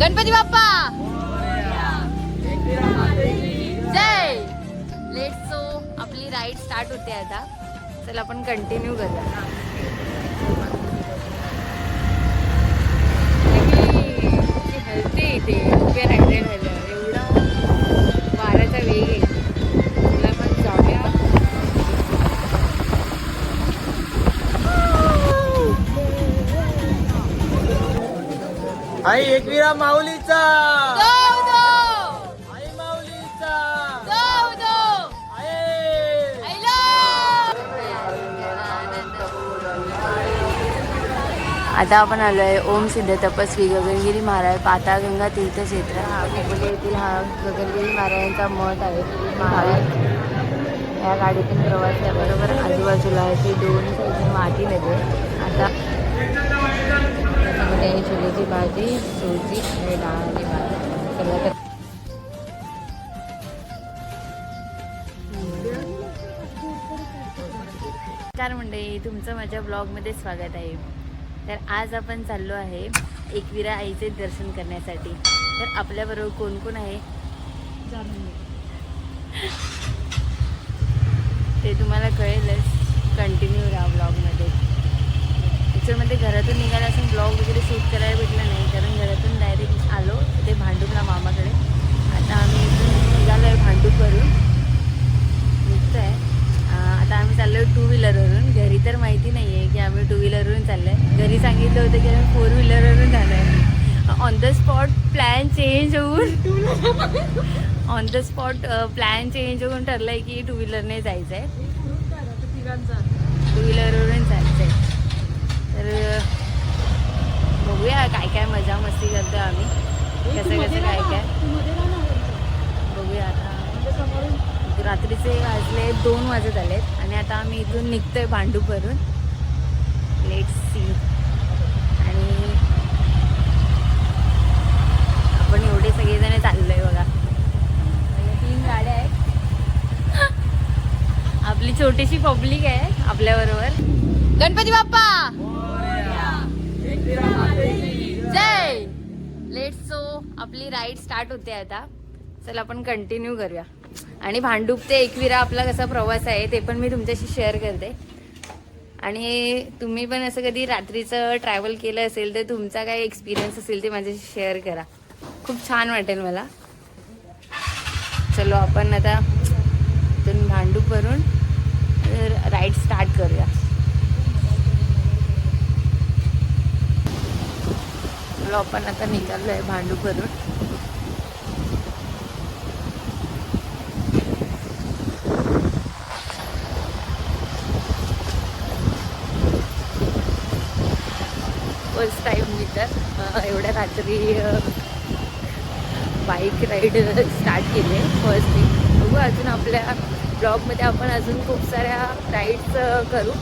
गणपती बाप्पा! जय! Let's go आपली ride start होते आता. चल आपण कंटिन्यू करूया. हलते इथे रुपये हंड्रेड झालं एवढा वाऱ्याचा वेग आहे. आई एकविरा माऊलीचा. आई आता आपण आलोय ओम सिद्ध तपस्वी गगनगिरी महाराज पाताळगंगा तीर्थक्षेत्र हिंगोली येथील हा गगनगिरी महाराजांचा मठ आहे. महाराज या गाडीतून प्रवास केल्याबरोबर आजूबाजूला अशी दोन साईडने माती नदी आहे. आता भाजी सुजी आणि डाळाची भाजी. नमस्कार मंडळी तुमचं माझ्या ब्लॉगमध्ये स्वागत आहे. तर आज आपण चाललो आहे एकविरा आईचे दर्शन करण्यासाठी. तर आपल्याबरोबर कोण कोण आहे? ते तुम्हाला कळेलच. कंटिन्यू राहा ब्लॉगमध्ये. ॲक्च्युअलमध्ये घरातून निघायला असून ब्लॉग वगैरे शूट करायला भेटलं नाही. कारण घरातून डायरेक्ट आलो ते भांडूपला मामाकडे. आता आम्ही इथून निघालो आहे भांडूपवरून. निघतो आहे आता आम्ही चाललो आहे टू व्हीलरवरून घरी तर माहिती नाही आहे की आम्ही टू व्हीलरवरून चाललो आहे घरी सांगितलं होतं की आम्ही फोर व्हीलरवरून झालो आहे on the spot plan change होऊन. On the spot plan change होऊन ठरलं आहे की टू व्हीलरने जायचं आहे टू व्हीलरवरून जायचं आहे तर अ, बघूया काय काय मजा मस्ती करतो आम्ही. कसं कसं काय काय? बघूया आता. रात्रीचे वाजले दोन वाजत आलेत आणि आता आम्ही इथून निघतोय भांडूपवरून. लेट सी आणि आपण एवढे सगळेजण चाललोय बघा. आणि तीन गाड्या आहेत. आपली छोटीशी पब्लिक आहे आपल्याबरोबर. गणपती बाप्पा! जय! लेट सो आपली राईड स्टार्ट होते आता. चल आपण कंटिन्यू करूया. आणि भांडूप ते एकविरा आपला कसा प्रवास आहे ते पण मी तुमच्याशी शेअर करते. आणि तुम्ही पण असं कधी रात्रीचं ट्रॅव्हल केलं असेल तर तुमचा काय एक्सपिरियन्स असेल ते माझ्याशी शेअर करा. खूप छान वाटेल मला. चलो आपण आता इथून भांडूपवरून राईड स्टार्ट करूया. चलो आपण आता निघालो आहे भांडूपवरून फर्स्ट टाइम मी तर एवढ्या रात्री बाईक राईड स्टार्ट केली आहे फर्स्ट थिंग बघू अजून आपल्या ब्लॉगमध्ये आपण अजून खूप साऱ्या राईड्स करू.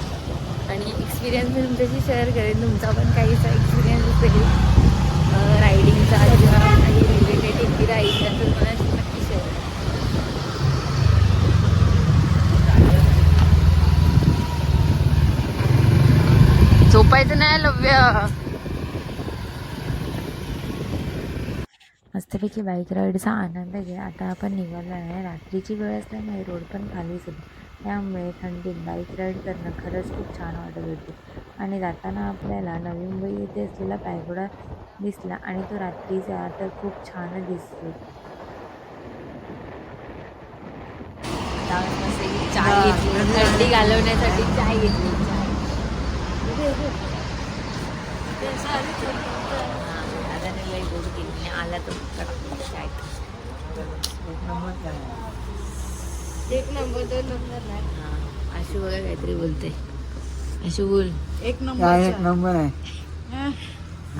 आणि एक्सपिरियन्स मी तुमच्याशी शेअर करेन. तुमचा पण काहीसा एक्सपिरियन्स असेल रायडिंगचा किंवा काही रिलेटेड राईड मला नक्की शेअर करा. झोपायचं नाही लव्य. मस्तपैकी बाईक राईडचा आनंद घ्या. आता आपण निघालो आहे रात्रीची वेळ असल्यामुळे रोड पण खालीच होते त्यामुळे थंडीत बाईक राईड करणं खरंच खूप छान वाटत होते. आणि जाताना आपल्याला नवी मुंबई येथे असलेला पायगोडा दिसला आणि तो रात्रीचा तर खूप छान दिसतो चाय घेतली थंडी घालवण्यासाठी चाय घेतली. दादाने लई गोड केली आला तो चाय एक नंबर दोन नंबर नाही. हा, आशू बघा काहीतरी बोलते आशू बोल. एक एक नंबर नंबर आहे.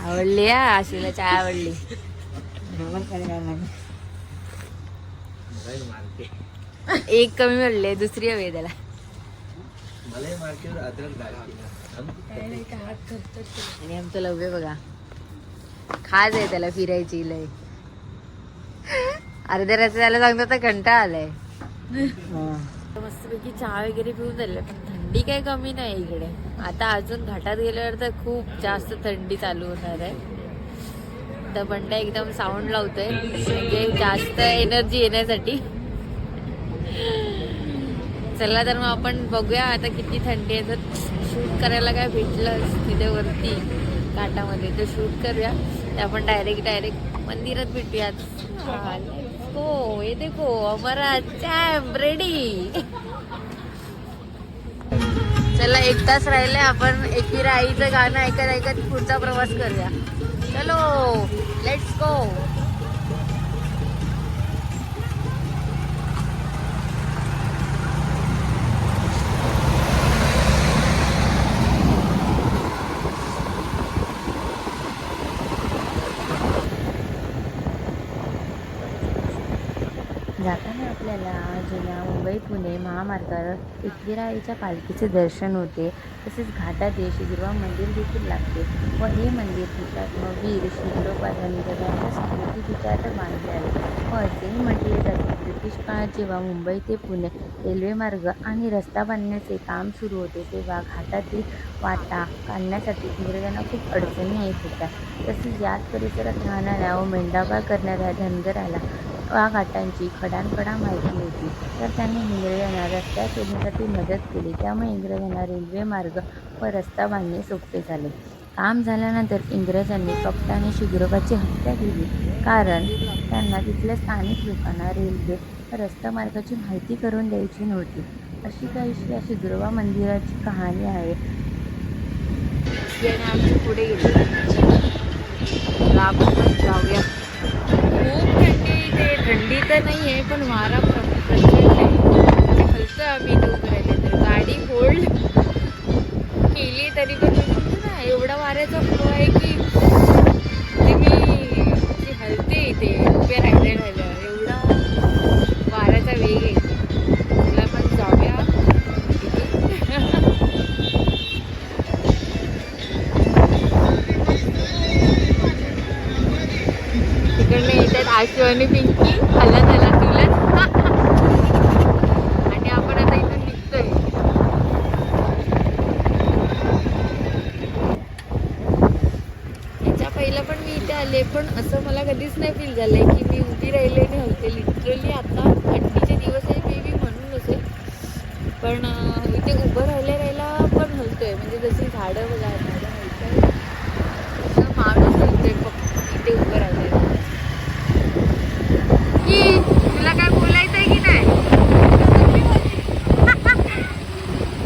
आवडली हा आशूला चाय आवडली. एक कमी पडले दुसरी हवी आहे त्याला. आणि आमचं लव्य बघा. खाज आहे त्याला फिरायची लय. अर्ध्या रस्ते त्याला सांगतो तर कंटाळा आलाय. हा. मस्तपैकी चहा वगैरे पिऊन झालं. थंडी काही कमी नाही इकडे. आता अजून घाटात गेल्यावर तर खूप जास्त थंडी चालू होणार आहे. तर बंडा एकदम साऊंड लावतोय. म्हणजे जास्त एनर्जी येण्यासाठी. चला तर मग आपण बघूया आता किती थंडी आहे. तर शूट करायला काय भेटलं तिथे वरती घाटामध्ये तर शूट करूया. ते आपण डायरेक्ट डायरेक्ट मंदिरात भेटूयात. हो ये देखो हो. अमरा चॅम्प रेडी चला एक तास राहिले आपण एकविरा आईचं गाणं ऐकत ऐकत पुढचा प्रवास करूया. चलो लेट्स गो जाताना आपल्याला जुन्या मुंबई पुणे महामार्गावर एकविराईच्या पालखीचे दर्शन होते. तसेच घाटात हे शिगिरवा मंदिर देखील लागते व हे मंदिर हुतात्मा वीर शिगरोपाधानी जगाच्या स्मृती विचारात बांधले आहे. व असेही म्हटले जाते ब्रिटिश काळात जेव्हा मुंबई ते पुणे रेल्वेमार्ग आणि रस्ता बांधण्याचे काम सुरू होते तेव्हा घाटातील वाटा काढण्यासाठी इंग्रजांना खूप अडचणी येत होत्या. तसेच याच परिसरात राहणाऱ्या व मेंढापाळ करणाऱ्या धनगराला या घाटांची खडानकडा माहिती होती. तर त्यांनी इंग्रजांना रस्ता शोधण्यासाठी मदत केली. त्यामुळे इंग्रजांना रेल्वे मार्ग व रस्ता बांधणे सोपे झाले. काम झाल्यानंतर इंग्रजांनी कप्तानी शिग्रोबाची हत्या केली. कारण त्यांना तिथल्या स्थानिक लोकांना रेल्वे व रस्ता मार्गाची माहिती करून द्यायची नव्हती. अशी काहीशी या शिग्रोबा मंदिराची कहाणी आहे. याने पुढे गेली. जाऊया. खूप थंडी इथे थंडी तर नाही आहे पण वारा प्रचंड आहे. हलतं आम्ही इथे राहिले तर गाडी होल्ड केली तरी पण ना एवढा वाऱ्याचा फ्लो आहे की आणि पिंकी हला झाला तुलाच. आणि आपण आता इथून निघतोय. याच्या पहिला पण मी इथे आले पण असं मला कधीच नाही फील झालंय की मी उभी राहिले आणि हलते. लिटरली आता थंडीचे दिवस आहे मे बी म्हणून असेल. पण इथे उभं राहिल्या राहिला पण हलतोय. म्हणजे जशी झाडं वगैरे झाडं हलतंय असं माणूस हलतोय फक्त इथे उभं राहिलंय की तुला काय बोलायचंय की नाही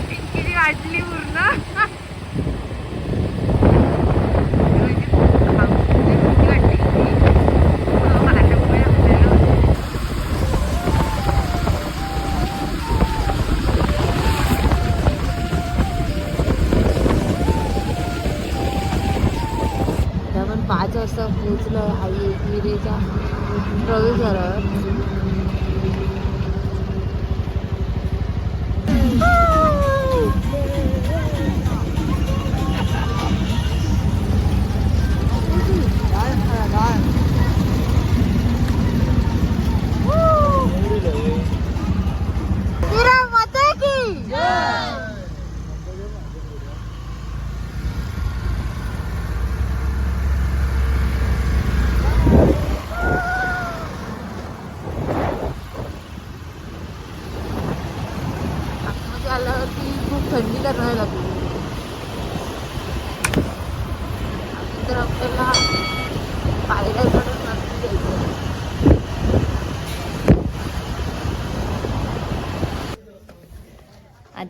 पिंकीची वाटली पूर्ण भीती वाटते माझ्यामुळे आपल्याला आता आपण पाच आपलं पोहोचलो आई प्रवेशद्वारावर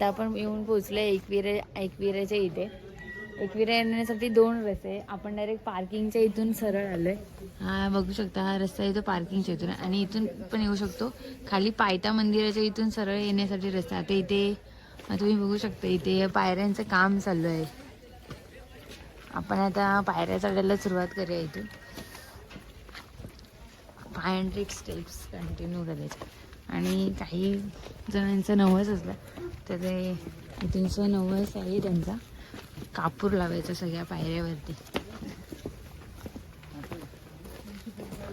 आता आपण येऊन पोचलो एकविरे एकविरेच्या इथे. एकविरा येण्यासाठी दोन रस्ते आहे. आपण डायरेक्ट पार्किंगच्या इथून सरळ आलोय. हा बघू शकता हा रस्ता इथं पार्किंगच्या इथून आणि इथून पण येऊ शकतो. खाली पायथा मंदिराच्या इथून सरळ येण्यासाठी रस्ता आता इथे तुम्ही बघू शकता इथे पायऱ्यांचं काम चालू आहे. आपण आता पायऱ्या चढायला सुरुवात करूया इथून. फाय हंड्रेड स्टेप्स कंटिन्यू करायचे. आणि काही जणांचं नवस असला तर ते त्यांचा नवस आहे त्यांचा. कापूर लावायचा सगळ्या पायऱ्यावरती.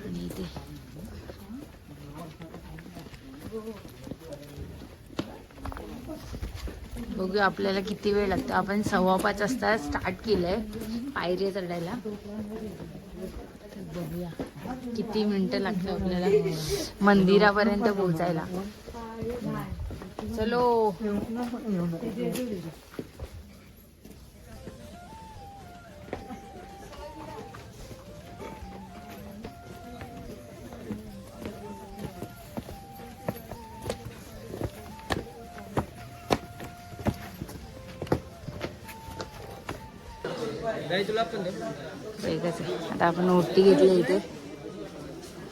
आणि इथे. बघूया आपल्याला किती वेळ लागतो. आपण सव्वा पाच वाजता स्टार्ट केलंय पायऱ्या चढायला. बघूया. किती मिनटं लागतं आपल्याला? मंदिरापर्यंत पोहोचायला. चलो. एकच आहे आता आपण ओटी घेतली इथे.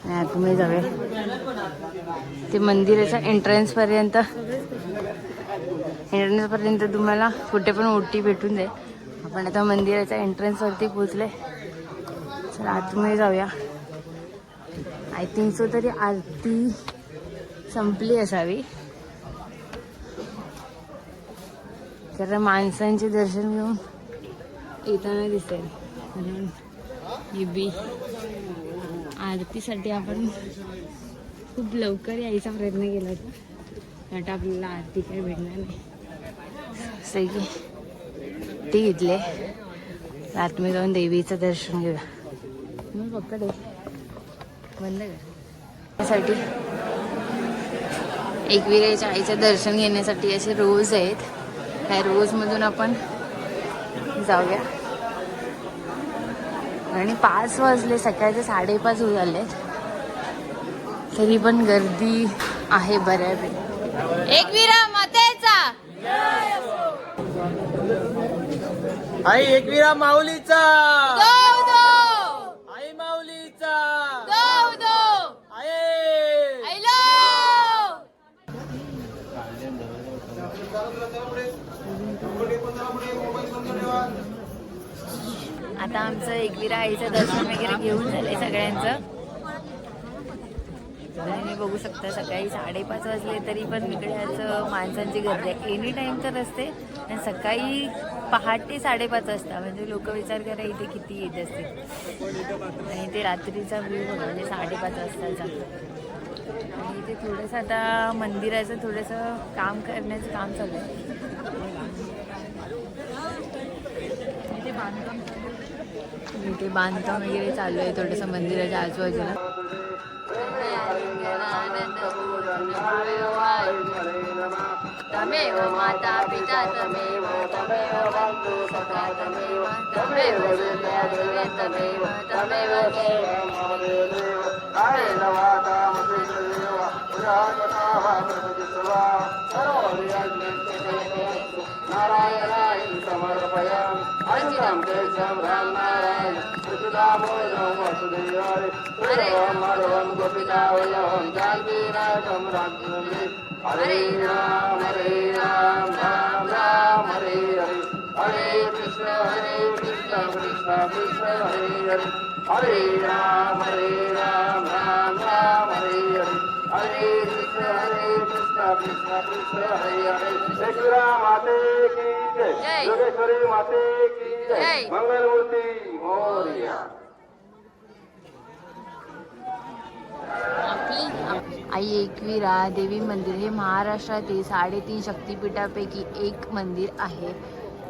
आणि आतमध्ये जाऊया. ते मंदिराच्या एंट्रन्स पर्यंत. एंट्रन्स पर्यंत तुम्हाला कुठे पण ओटी भेटून जाईल. आपण आता मंदिराच्या एंट्रन्स वरती पोहोचले. चला आतमध्ये जाऊया. आय थिंक सो तरी आरती संपली असावी. कारण माणसांचे दर्शन घेऊन येताना दिसेल. म्हणून बी आरतीसाठी आपण खूप लवकर यायचा प्रयत्न केला होता. आता आपल्याला आरती काही भेटणार नाही. असं आहे की ते घेतले आतमध्ये जाऊन देवीचं दर्शन घेऊया. मी पकड. बंद कर. त्यासाठी एकविरेच्या आईचं दर्शन घेण्यासाठी असे रोज आहेत. ह्या रोजमधून आपण जाऊया. आणि पाच वाजले सकाळचे साडेपाच आले तरी पण गर्दी आहे बऱ्यापैकी. एकविरा मातेचा. आई एकविरा माऊलीचा. आता आमचं एकविरा आईचं दर्शन वगैरे घेऊन झालंय सगळ्यांचं. आणि बघू शकता सकाळी साडेपाच वाजले तरी पण इकडे आज माणसांची गर्दी आहे. एनी टाईम तर असते आणि सकाळी पहाटे साडेपाच वाजता म्हणजे लोक विचार करा इथे किती येत असते आणि ते रात्रीचा व्ह्यू बघा म्हणजे साडेपाच वाजताचा. आणि इथे थोडंसं आता मंदिराचं थोडंसं काम करण्याचं काम चालू आहे. इथे बांधकाम इथे बांधकाम वगैरे चालू आहे थोडंसं मंदिराच्या आजूबाजूला. तमेव माता पिता तमेव तमेव बन्धु सखा तमेव तमेव तमेव तमेव Ram Jai Ram Ram Narayan Shri Ram Ram Vasudhi Hari Shri Ram Ram Gopita Ram Jalvi Ram Ram Jamri Hare Ram Hare Ram Ram Ram Hare Hare Hare Krishna Hare Krishna Krishna Krishna Hare Hare Hare Ram Hare Ram Ram Ram Ekvira माते की जय। योगेश्वरी माते की जय. मंगलमूर्ती आई एकविरा देवी मंदिर हे महाराष्ट्रातील साडेतीन शक्तिपीठापैकी एक मंदिर आहे.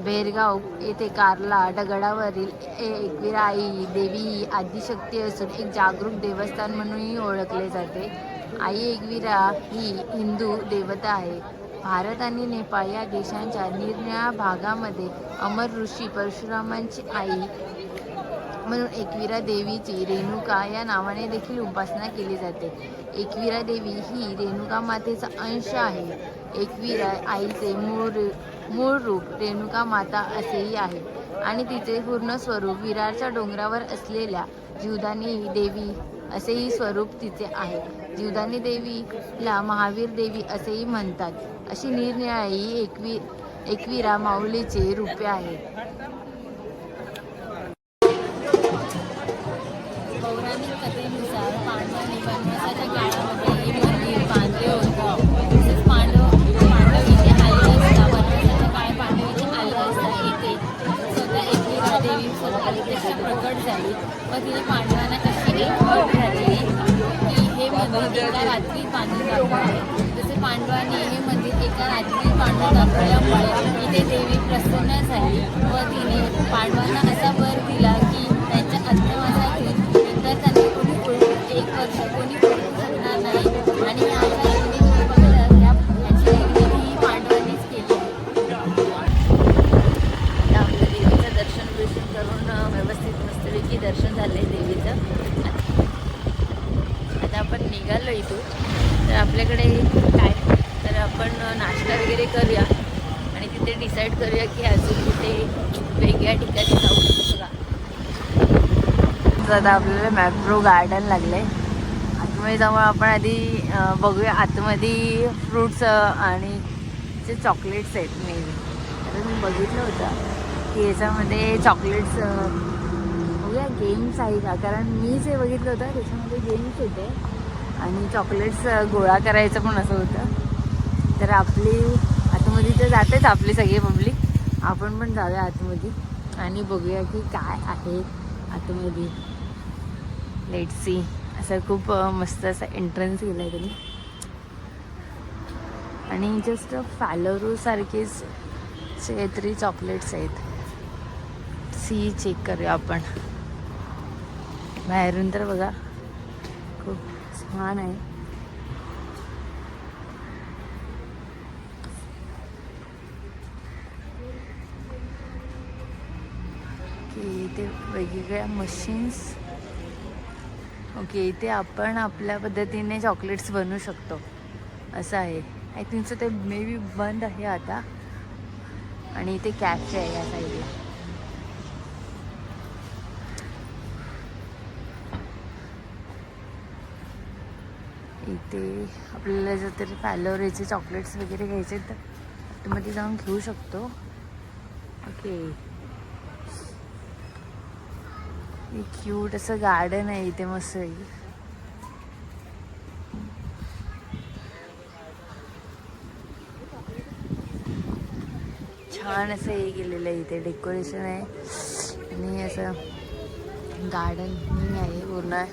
बेरगाव येथे कारला दगडावरील एकविरा आई देवी ही आदिशक्ती असून एक जागरूक देवस्थान म्हणूनही ओळखले जाते. आई एकविरा ही हिंदू देवता आहे. भारत आणि नेपाळ या देशांच्या निरनिळ्या भागामध्ये अमर ऋषी परशुरामांची आई म्हणून एकविरा देवीची रेणुका या नावाने देखील उपासना केली जाते. एकविरा देवी ही रेणुका मातेचा अंश आहे. एकविरा आईचे मूळ मूळ रूप रेणुका माता असेही आहे. आणि तिचे पूर्ण स्वरूप विरारच्या डोंगरावर असलेल्या जीवदानी देवी असेही स्वरूप तिचे आहे. जीवदानी देवीला महावीर देवी असेही म्हणतात. अशी निरनिराळी एकवी एकविरा माऊलीचे रूपे आहेत. पौराणिक कथेनुसार काळामध्ये हे मंदिर बांधले तसेच पांडव पांडव इथे आले असता वनवासाच्या पांडव इथे आले असता स्वतः एकविरा देवी स्वतः प्रकट झाली व तिने पांडवांना अशी एक अट एका रात्री बांधून आहे. जसे पांडवांनी हे मंदिर एका रात्री पांडव दाखवल्यामुळे इथे देवी प्रसन्न झाली व तिने पांडवांना असा वर दिला निघालो इथून. तर आपल्याकडे काय तर आपण नाश्ता वगैरे करूया. आणि तिथे डिसाईड करूया की अजून कुठे वेगळ्या ठिकाणी जाऊ शकतो का. आता आपल्याला मॅप्रो गार्डन लागलंय. आतमध्ये जाऊन आपण आधी बघूया आतमध्ये फ्रूट्स आणि जे चॉकलेट्स आहेत मेन आता मी बघितलं होतं की याच्यामध्ये चॉकलेट्स बघूया गेम्स आहे का? कारण मी जे बघितलं होतं त्याच्यामध्ये गेम्स होते. आणि चॉकलेट्स गोळा करायचं पण असं होतं. तर आपली आतमध्ये तर जातेच आपली सगळी पब्लिक आपण पण जाऊया आतमध्ये. आणि बघूया की काय आहे आतमध्ये. लेट सी असं खूप मस्त असं एंट्रन्स केलं आहे त्यांनी. आणि जस्ट फॅलोरो सारखेच तरी काहीतरी चॉकलेट्स आहेत. सी चेक करूया आपण. बाहेरून तर बघा. छान आहे. की इथे वेगवेगळ्या मशीन्स ओके इथे आपण आपल्या पद्धतीने चॉकलेट्स बनवू शकतो. असं आहे. आय थिंकचं ते मे बी बंद आहे आता. आणि इथे कॅफे आहे या साईडला इथे आपल्याला जर तरी फॅलोरेचे चॉकलेट्स वगैरे घ्यायचे तर आतमध्ये जाऊन घेऊ शकतो. ओके. क्यूट असं गार्डन आहे इथे मस्त आहे. छान असं हे केलेलं आहे इथे डेकोरेशन आहे. आणि असं गार्डन आहे पूर्ण.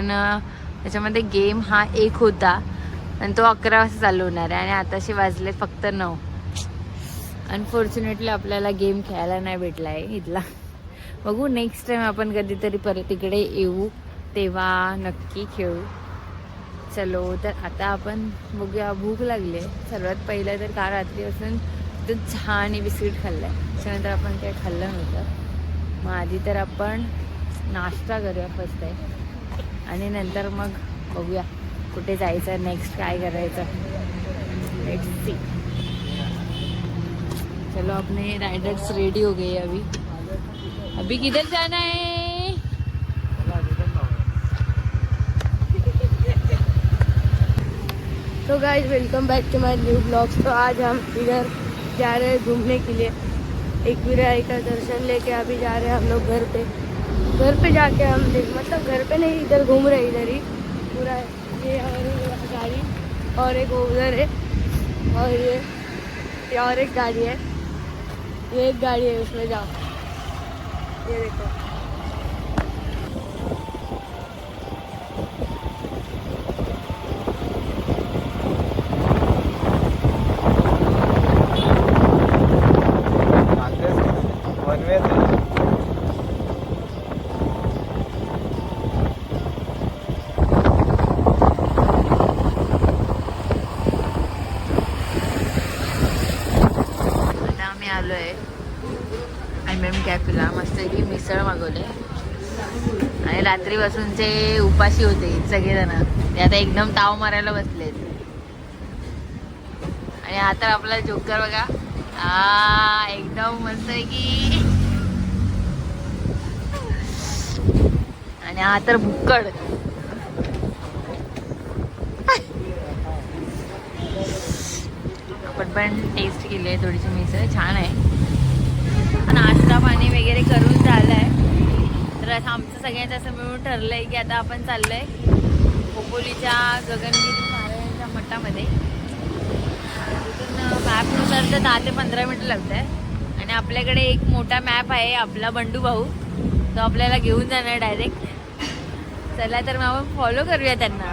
पण त्याच्यामध्ये गेम हा एक होता. आणि तो अकरा वाजता चालू होणार आहे आणि आताशी वाजले फक्त नऊ. अनफॉर्च्युनेटली आपल्याला गेम खेळायला नाही भेटला आहे इथला. बघू नेक्स्ट टाइम आपण कधीतरी परत इकडे येऊ तेव्हा नक्की खेळू. चलो तर आता आपण बघूया भूक लागली आहे. सर्वात पहिलं तर काल रात्रीपासून तर छान बिस्किट खाल्लं आहे त्याच्यानंतर आपण काय खाल्लं नव्हतं. मग आधी तर आपण नाश्ता करूया फर्स्ट आहे आणि नंतर मग बघूया कुठे जायचं नेक्स्ट काय करायचं. लेट्स सी चलो अपने राइडर्स रेडी हो गए अभी. अभी किधर जाना है? तो guys welcome back to my new blog तो आज हम इधर जा रहे हैं घूमने के लिए। एक विराई का दर्शन लेके अभी जा रहे हैं हम लोग घर पे। घर पे जाके हम देख मतलब घर पे नहीं, इधर घूम रहे इधर ही। पूरा ये हमारी गाड़ी, और एक उधर है, और ये और एक गाड़ी है। ये एक गाड़ी है उसमें जाओ। ये देखो। आणि रात्रीपासूनचे उपाशी होते सगळेजण. ते आता एकदम ताव मारायला बसलेत. आणि आता आपला जोकर बघा. आ एकदम मस्त आहे की आणि हा तर भुक्कड. आपण पण टेस्ट केली आहे थोडीशी मिसळ. छान आहे. नाश्ता पाणी वगैरे करून झालं आहे तर असं आमचं सगळ्यांचं असं मिळून ठरलं आहे की आता आपण चाललो आहे खोपोलीच्या गगनगिरी महाराजांच्या मठामध्ये. तिथून मॅपनुसार तर दहा ते पंधरा मिनटं लागत आहे आणि आपल्याकडे एक मोठा मॅप आहे आपला बंडू भाऊ. तो आपल्याला घेऊन जाणार डायरेक्ट चला तर मग आपण फॉलो करूया त्यांना.